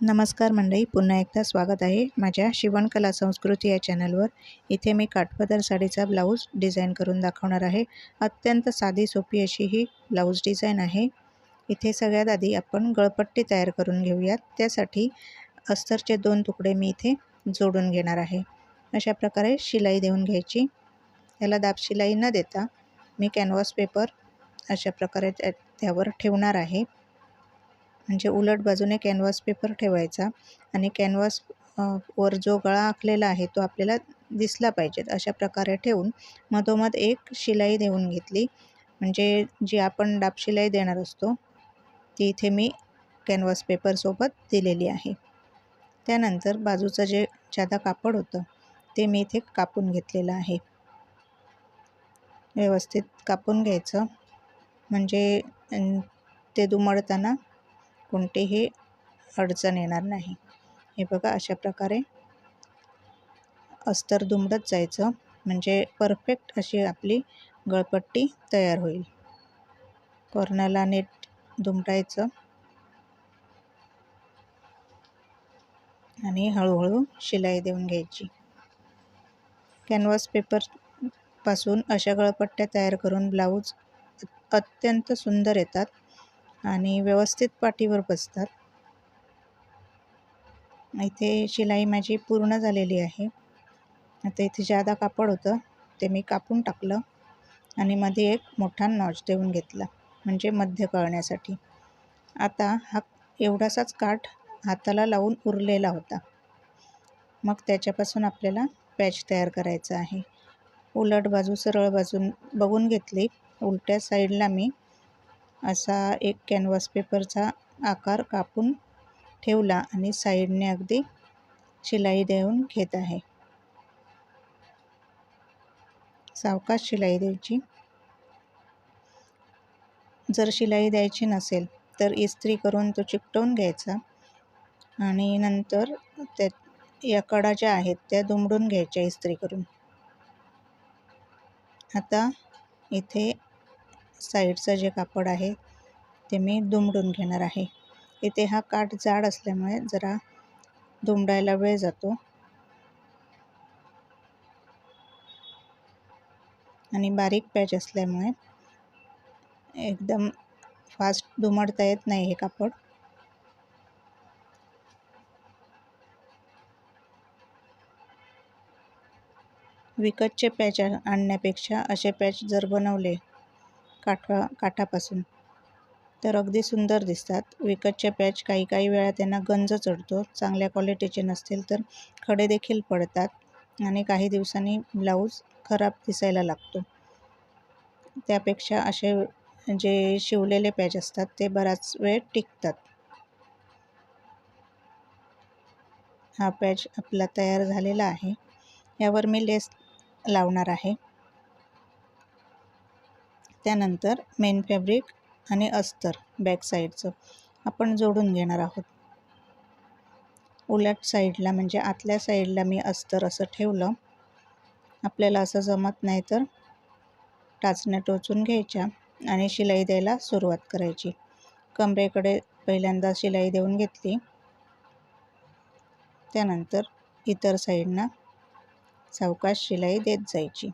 नमस्कार मंडळी पुन्हा एकदा स्वागत आहे माझ्या शिवणकला संस्कृती या चॅनलवर. इथे मी काठपदर साडीचा ब्लाऊज डिझाईन करून दाखवणार आहे. अत्यंत साधी सोपी अशी ही ब्लाऊज डिझाईन आहे. इथे सगळ्यात आधी आपण गळपट्टी तयार करून घेऊयात. त्यासाठी अस्तरचे दोन तुकडे मी इथे जोडून घेणार आहे. अशा प्रकारे शिलाई देऊन घ्यायची. याला दाब शिलाई न देता मी कॅनव्हास पेपर अशा प्रकारे त्या त्यावर ठेवणार आहे. म्हणजे उलट बाजूने कॅनव्हास पेपर ठेवायचा आणि कॅनव्हास वर जो गळा आखलेला आहे तो आपल्याला दिसला पाहिजेत. अशा प्रकारे ठेवून मधोमध एक शिलाई देऊन घेतली. म्हणजे जी आपण डाब शिलाई देणार असतो ती इथे मी कॅनव्हास पेपरसोबत दिलेली आहे. त्यानंतर बाजूचं जे जादा कापड होतं ते मी इथे कापून घेतलेलं आहे. व्यवस्थित कापून घ्यायचं. म्हणजे ते दुमडताना कोणतीही अडचण येणार नाही. हे बघा अशा प्रकारे अस्तर दुमडत जायचं. म्हणजे परफेक्ट अशी आपली गळपट्टी तयार होईल. कॉर्नरला नीट दुमटायचं आणि हळूहळू शिलाई देऊन घ्यायची. कॅनव्हास पेपरपासून अशा गळपट्ट्या तयार करून ब्लाऊज अत्यंत सुंदर येतात. आणि व्यवस्थित पाठीवर बसतात. इथे शिलाई माझी पूर्ण झालेली आहे. आता इथे ज्यादा कापड होतं ते मी कापून टाकलं आणि मध्ये एक मोठा नॉच देऊन घेतला म्हणजे मध्य कळण्यासाठी. आता हा एवढासाच काठ हाताला लावून उरलेला होता. मग त्याच्यापासून आपल्याला पॅच तयार करायचा आहे. उलट बाजू सरळ बाजून बघून घेतली उलट्या साईडला मी असा एक कॅनव्हास पेपरचा आकार कापून ठेवला आणि साईडने अगदी शिलाई देऊन घेत आहे. सावकाश शिलाई द्यायची. जर शिलाई द्यायची नसेल तर इस्त्री करून तो चिकटवून घ्यायचा आणि नंतर त्या या कडा ज्या आहेत त्या दुमडून घ्यायच्या इस्त्री करून. आता इथे साईडचं जे कापड आहे ते मी दुमडून घेणार आहे. इथे हा काठ जाड असल्यामुळे जरा दुमडायला वेळ जातो. आणि बारीक पॅच असल्यामुळे एकदम फास्ट दुमडता येत नाही हे कापड. विकतचे पॅच आणण्यापेक्षा असे पॅच जर बनवले काठा काठापासून. तर अगदी सुंदर दिसतात. विकतचे पॅच काही काही वेळा त्यांना गंज चढतो. चांगल्या क्वालिटीचे नसतील तर खडे देखील पडतात आणि काही दिवसांनी ब्लाऊज खराब दिसायला लागतो. त्यापेक्षा असे जे शिवलेले पॅच असतात ते बराच वेळ टिकतात. हा पॅच आपला तयार झालेला आहे. यावर मी लेस लावणार आहे. त्यानंतर मेन फॅब्रिक आणि अस्तर बॅक साईडचं आपण जोडून घेणार आहोत. उलट साईडला म्हणजे आतल्या साईडला मी अस्तर असं ठेवलं. आपल्याला असं जमत नाही तर टाचण्या टोचून घ्यायच्या आणि शिलाई द्यायला सुरुवात करायची. कमरेकडे पहिल्यांदा शिलाई देऊन घेतली. त्यानंतर इतर साईडना सावकाश शिलाई देत जायची.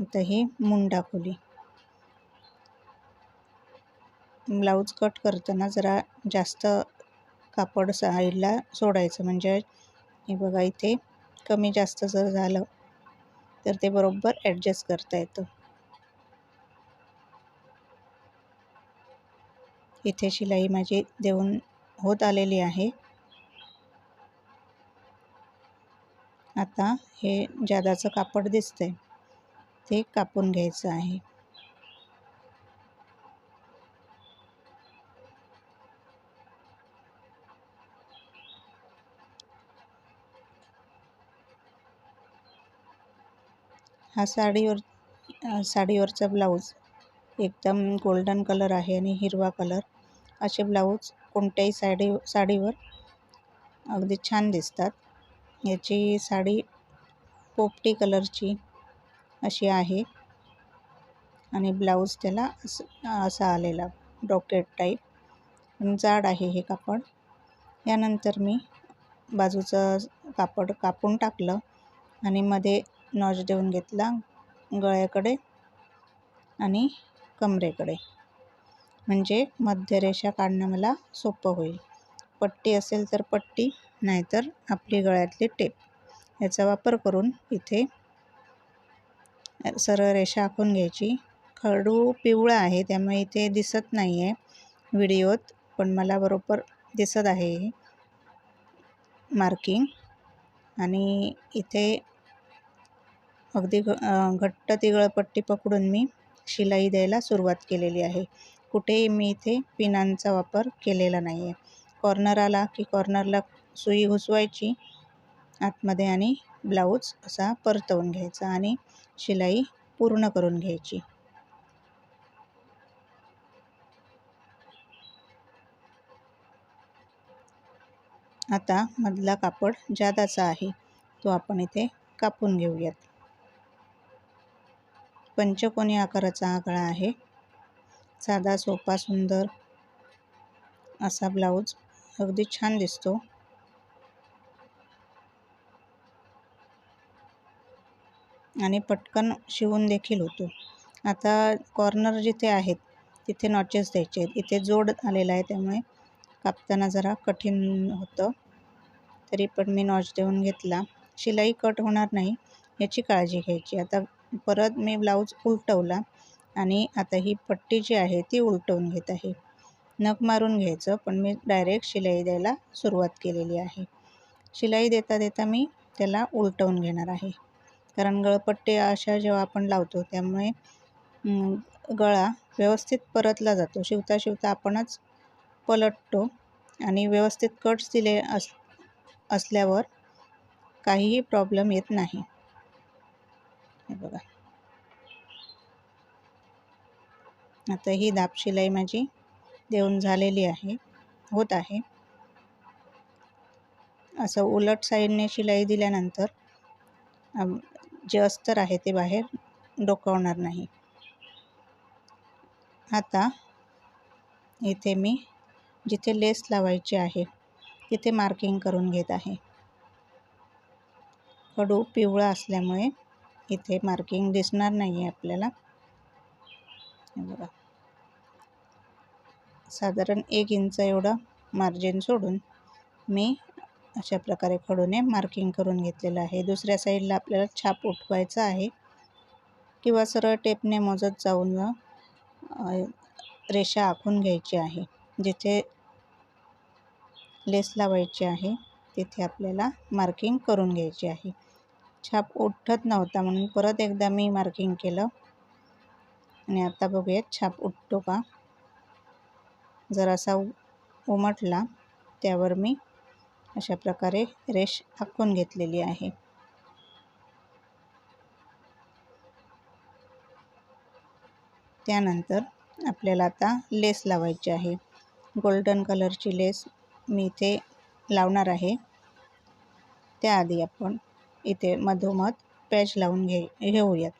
आता ही मुंडा खोली. ब्लाऊज कट करताना जरा जास्त कापड साईडला सोडायचं. म्हणजे हे बघा इथे कमी जास्त जर झालं तर ते बरोबर ॲडजस्ट करता येतं. इथे शिलाई माझी देऊन होत आलेली आहे. आता हे जादाचं कापड दिसतंय. ते कापून घ्यायचं आहे. हा साडीवर साडीवरचा ब्लाऊज एकदम गोल्डन कलर आहे आणि हिरवा कलर. असे ब्लाऊज कोणत्याही साडी साडीवर अगदी छान दिसतात. याची साडी पोपटी कलरची अशी आहे. आणि ब्लाऊज त्याला असं असा आलेला ब्रॉकेट टाईप. जाड आहे हे कापड. यानंतर मी बाजूचं कापड कापून टाकलं आणि मध्ये नॉच देऊन घेतला गळ्याकडे आणि कमरेकडे. म्हणजे मध्यरेषा काढणं मला सोपं होईल. पट्टी असेल तर पट्टी नाहीतर आपली गळ्यातली टेप. याचा वापर करून इथे सरळ रेषा आखून घ्यायची. खडू पिवळा आहे त्यामुळे इथे दिसत नाही आहे व्हिडिओत पण मला बरोबर दिसत आहे मार्किंग. आणि इथे अगदी घ घट्ट तिगळपट्टी पकडून मी शिलाई द्यायला सुरुवात केलेली आहे. कुठेही मी इथे पिनांचा वापर केलेला नाही आहे कॉर्नर आला की कॉर्नरला सुई घुसवायची आतमध्ये आणि ब्लाऊज असा परतवून घ्यायचा आणि शिलाई पूर्ण करून घ्यायची. आता मधला कापड जादाचा आहे. तो आपण इथे कापून घेऊयात. पंचकोनी आकाराचा हा गळा आहे. साधा सोपा सुंदर असा ब्लाऊज अगदी छान दिसतो. आणि पटकन शिवून देखील होतो. आता कॉर्नर जिथे आहेत तिथे नॉचेस द्यायचे आहेत. इथे जोड आलेला आहे त्यामुळे कापताना जरा कठीण होतं. तरी पण मी नॉच देऊन घेतला. शिलाई कट होणार नाही याची काळजी घ्यायची. आता परत मी ब्लाऊज उलटवला आणि आता ही पट्टी जी आहे ती उलटवून घेत आहे. नख मारून घ्यायचं पण मी डायरेक्ट शिलाई द्यायला सुरुवात केलेली आहे. शिलाई देता देता मी त्याला उलटवून घेणार आहे. कारण गळपट्टी अशा जेव्हा आपण लावतो त्यामुळे गळा व्यवस्थित परतला जातो. शिवता शिवता आपणच पलटतो आणि व्यवस्थित कट्स दिले अस असल्यावर काहीही प्रॉब्लेम येत नाही. हे बघा. आता ही दाब शिलाई माझी देऊन झालेली आहे होत आहे. असं उलट साईडने शिलाई दिल्यानंतर जे अस्तर आहे ते बाहेर डोकावणार नाही. आता इथे मी जिथे लेस लावायची आहे तिथे मार्किंग करून घेत आहे. कडू पिवळा असल्यामुळे इथे मार्किंग दिसणार नाही आहे आपल्याला बघा. साधारण एक इंच एवढं मार्जिन सोडून मी अशा प्रकारे खडूने मार्किंग करून घेतलेलं आहे. दुसऱ्या साईडला आपल्याला छाप उठवायचा आहे. किंवा सरळ टेपने मोजत जाऊन रेषा आखून घ्यायची आहे. जिथे लेस लावायची आहे तिथे आपल्याला मार्किंग करून घ्यायची आहे. छाप उठत नव्हता म्हणून परत एकदा मी मार्किंग केलं. आणि आता बघूयात छाप उठतो का? जरासा उमटला त्यावर मी अशा प्रकारे रेष आखून घेतलेली आहे. त्यानंतर आपल्याला आता लेस लावायची आहे. गोल्डन कलरची लेस मी इथे लावणार आहे. त्याआधी आपण इथे मधोमध पॅच लावून घे घेऊयात.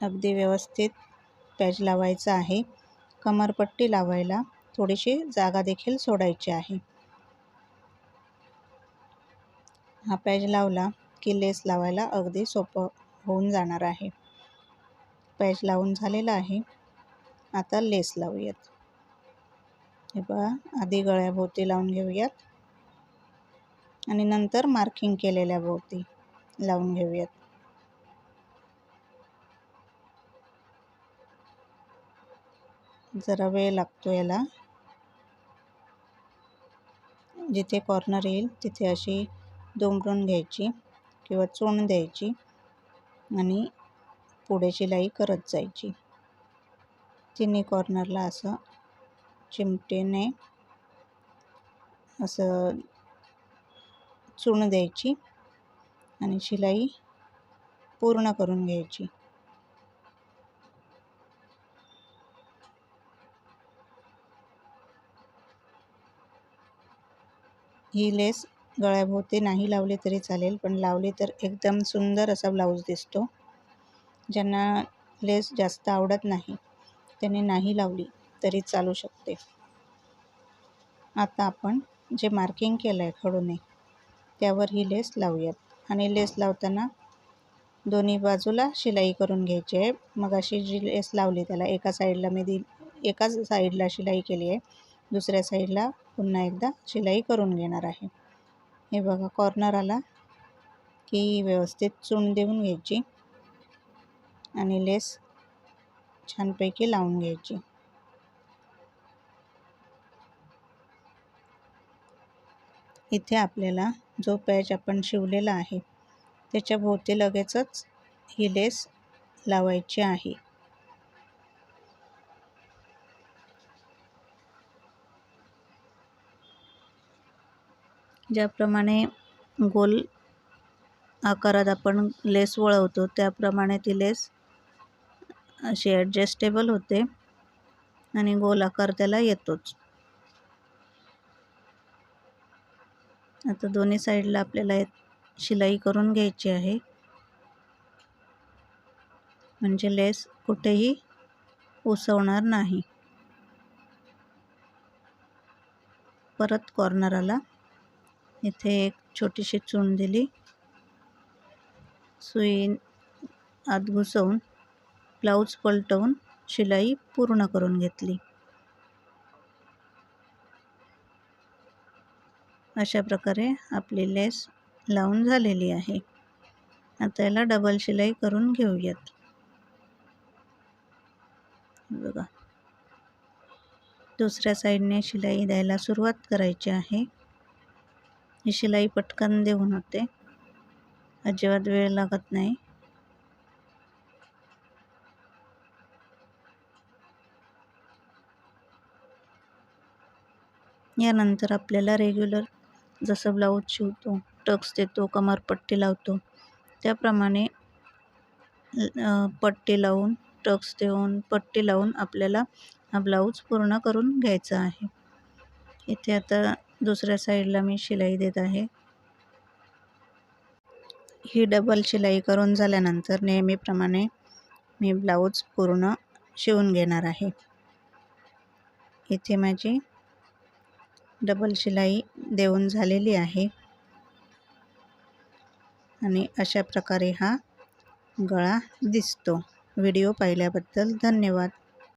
अगदी व्यवस्थित पॅच लावायचा आहे. कमरपट्टी लावायला थोडीशी जागा देखील सोडायची आहे. हा पॅच लावला की लेस लावायला अगदी सोपं होऊन जाणार आहे. पॅच लावून झालेला आहे. आता लेस लावूयात. हे बघा आधी गळ्याभोवती लावून घेऊयात. आणि नंतर मार्किंग केलेल्या भोवती लावून घेऊयात. जरा वेळ लागतो याला. जिथे कॉर्नर येईल तिथे अशी दुमडून घ्यायची किंवा चोण द्यायची आणि पुढे शिलाई करत जायची. तिन्ही कॉर्नरला असं चिमटेने असं चूण द्यायची आणि शिलाई पूर्ण करून घ्यायची. ही लेस गळ्याभोवती नाही लावली तरी चालेल पण लावली तर एकदम सुंदर असा ब्लाऊज दिसतो. ज्यांना लेस जास्त आवडत नाही त्यांनी नाही लावली तरी चालू शकते. आता आपण जे मार्किंग केलं आहे खडूने त्यावर ही लेस लावूयात. आणि लेस लावताना दोन्ही बाजूला शिलाई करून घ्यायची आहे. मग अशी जी लेस लावली त्याला एका साईडला मी दि एकाच साईडला शिलाई केली आहे. दुसऱ्या साईडला पुन्हा एकदा शिलाई करून घेणार आहे. हे बघा कॉर्नर आला की व्यवस्थित चून देऊन घ्यायची आणि लेस छानपैकी लावून घ्यायची. इथे आपल्याला जो पॅच आपण शिवलेला आहे त्याच्या भोवती लगेचच ही लेस लावायची आहे. ज्याप्रमाणे गोल आकारात आपण लेस वळवतो त्याप्रमाणे ती लेस अशी ॲडजस्टेबल होते आणि गोल आकार त्याला येतोच. आता दोन्ही साईडला आपल्याला शिलाई करून घ्यायची आहे. म्हणजे लेस कुठेही उसवणार नाही. परत कॉर्नराला इथे एक छोटीशी चून दिली. सुई आत घुसवून ब्लाऊज पलटवून शिलाई पूर्ण करून घेतली. अशा प्रकारे आपली लेस लावून झालेली आहे. आता याला डबल शिलाई करून घेऊयात. बघा. दुसऱ्या साईडने शिलाई द्यायला सुरुवात करायची आहे. ही शिलाई पटकन देऊन होते. अजिबात वेळ लागत नाही. यानंतर आपल्याला रेग्युलर जसं ब्लाऊज शिवतो टक्स देतो कमरपट्टी लावतो. त्याप्रमाणे पट्टी लावून टक्स देऊन पट्टी लावून आपल्याला हा ब्लाऊज पूर्ण करून घ्यायचा आहे. इथे आता दुसऱ्या साईडला मी शिलाई देत आहे. ही डबल शिलाई करून झाल्यानंतर नेहमीप्रमाणे मी ब्लाऊज पूर्ण शिवून घेणार आहे. इथे माझी डबल शिलाई देऊन झालेली आहे. आणि अशा प्रकारे हा गळा दिसतो. व्हिडिओ पाहिल्याबद्दल धन्यवाद.